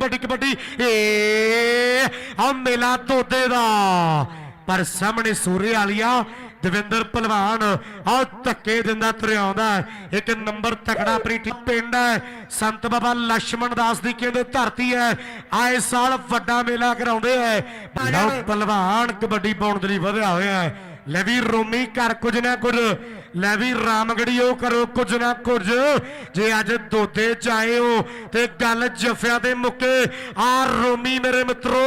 ਕਬੱਡੀ ਕਬੱਡੀ। ਏ ਆ ਮੇਲਾ ਤੋਤੇ ਦਾ। ਪਰ ਸਾਹਮਣੇ ਸੂਰੇ ਵਾਲੀਆ, ਦਵਿੰਦਰ ਪਹਿਲਵਾਨ ਆ ਧੱਕੇ ਦਿੰਦਾ, ਤਰਿਆਉਂਦਾ ਇੱਕ ਨੰਬਰ ਤਕੜਾ ਪ੍ਰੀਟੀ ਪਿੰਡ ਹੈ। ਸੰਤ ਬਾਬਾ ਲక్ష్మణ ਦਾਸ ਦੀ ਕਹਿੰਦੇ ਧਰਤੀ ਹੈ। ਆਏ ਸਾਲ ਵੱਡਾ ਮੇਲਾ ਕਰਾਉਂਦੇ ਹੈ। ਲਓ ਪਹਿਲਵਾਨ ਕਬੱਡੀ ਪਾਉਣ ਦੇ ਲਈ ਵਧਿਆ ਹੋਇਆ ਹੈ। ਲੈ ਵੀ ਰੋਮੀ ਕਰ ਕੁਝ ਨਾ ਕੁਝ ਲੈ ਵੀ ਰਾਮਗੜੀਓ ਕਰੋ ਕੁਝ ਨਾ ਕੁਝ। ਜੇ ਅੱਜ ਦੋਦੇ ਚ ਹੋ ਤੇ ਗੱਲ ਜਫਿਆਂ ਦੇ ਮੁੱਕੇ। ਆ ਰੋਮੀ ਮੇਰੇ ਮਿੱਤਰੋ,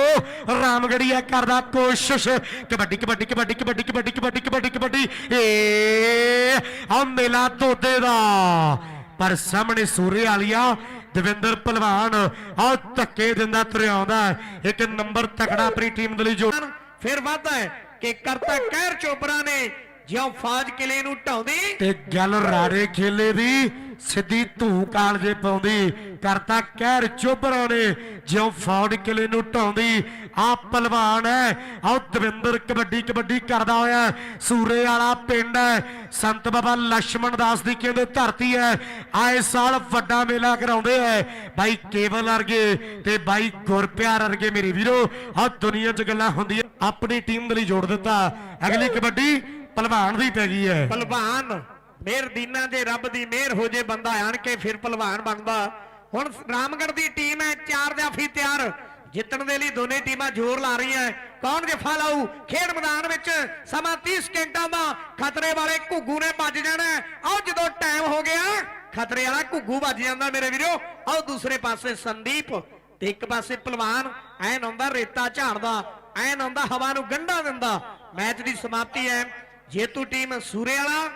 ਰਾਮਗੜੀਆ ਕਰਦਾ ਕੋਸ਼ਿਸ਼। ਕਬੱਡੀ ਕਬੱਡੀ ਕਬੱਡੀ ਕਬੱਡੀ ਕਬੱਡੀ ਕਬੱਡੀ ਕਬੱਡੀ ਕਬੱਡੀ। ਏ, ਆ ਮੇਲਾ ਦੋਦੇ ਦਾ। ਪਰ ਸਾਹਮਣੇ ਸੂਰੇ ਵਾਲੀਆ ਦਵਿੰਦਰ ਪਹਿਲਵਾਨ, ਆ ਧੱਕੇ ਦਿੰਦਾ ਤੁਰਿਆ ਆਉਂਦਾ ਇੱਕ ਨੰਬਰ ਤਕੜਾ ਆਪਣੀ ਟੀਮ ਦੇ ਲਈ ਜੋ ਫਿਰ ਵਾਧਾ ਹੈ ਕਿ ਕਰਤਾ ਕਹਿਰ ਚੋਪੜਾ ਨੇ ਜਿਉ ਫੌਜ ਕਿਲੇ ਨੂੰ ਢਾਉਂਦੀ ਤੇ ਗੱਲ ਰਾੜੇ ਖੇਲੇ ਦੀ, ਸਿੱਧੀ ਧੂ ਕਾਲਜੇ ਪਾਉਂਦੀ। ਕਰਤਾ ਕਹਿਰ ਚੋਬਰਾਂ ਨੇ, ਜਿਉਂ ਫੌੜ ਕਿਲੇ ਨੂੰ ਢਾਉਂਦੀ। ਆ ਪਹਿਲਵਾਨ ਹੈ, ਆ ਦਵਿੰਦਰ ਕਬੱਡੀ ਕਬੱਡੀ ਕਰਦਾ ਹੋਇਆ ਸੂਰੇ ਵਾਲਾ ਪਿੰਡ ਹੈ। ਸੰਤ ਬਾਬਾ ਲక్ష్మణ ਦਾਸ ਦੀ ਕਹਿੰਦੇ ਧਰਤੀ ਹੈ। ਆਏ ਸਾਲ ਵੱਡਾ ਮੇਲਾ ਕਰਾਉਂਦੇ ਹੈ। ਬਾਈ ਕੇਵਲ ਅਰਗੇ ਤੇ ਬਾਈ ਗੁਰਪਿਆਰ ਅਰਗੇ ਮੇਰੇ ਵੀਰੋ ਆ ਦੁਨੀਆ 'ਚ ਗੱਲਾਂ ਹੁੰਦੀਆਂ, ਆਪਣੀ ਟੀਮ ਦੇ ਲਈ ਜੋੜ ਦਿੱਤਾ। ਅਗਲੀ ਕਬੱਡੀ ਪਹਿਲਵਾਨ ਦੀ ਪੈ ਗਈ ਹੈ। ਪਹਿਲਵਾਨ ਮਿਹਰ ਦੀਨਾ ਜੇ ਰੱਬ ਦੀ ਮਿਹਰ ਹੋ ਜੇ ਬੰਦਾ ਆਣ ਕੇ ਫਿਰ ਪਹਿਲਵਾਨ ਬਣਦਾ। ਹੁਣ ਰਾਮਗੜ੍ਹ ਦੀ ਟੀਮ ਹੈ, ਚਾਰ ਜਾਫੀ ਤਿਆਰ। ਜਿੱਤਣ ਦੇ ਲਈ ਦੋਨੇ ਟੀਮਾਂ ਜ਼ੋਰ ਲਾ ਰਹੀਆਂ ਕੌਣ ਜਫਾ ਲਾਊ? ਖੇਡ ਮੈਦਾਨ ਵਿੱਚ ਸਮਾਂ 30 ਸਕਿੰਟਾਂ ਦਾ। ਖਤਰੇ ਵਾਲੇ ਘੁੱਗੂ ਨੇ ਵੱਜ ਜਾਣਾ ਆਓ, ਜਦੋਂ ਟਾਈਮ ਹੋ ਗਿਆ, ਖਤਰੇ ਵਾਲਾ ਘੁੱਗੂ ਵੱਜ ਜਾਂਦਾ ਮੇਰੇ ਵੀਰੋ। ਆਓ, ਦੂਸਰੇ ਪਾਸੇ ਸੰਦੀਪ ਤੇ ਇੱਕ ਪਾਸੇ ਪਹਿਲਵਾਨ। ਐਨ ਆਉਂਦਾ ਰੇਤਾ ਝਾੜਦਾ, ਐਨ ਆਉਂਦਾ ਹਵਾ ਨੂੰ ਗੰਢਾ ਦਿੰਦਾ। ਮੈਚ ਦੀ ਸਮਾਪਤੀ ਹੈ। ਜੇਤੂ ਟੀਮ ਸੂਰੇ ਵਾਲਾ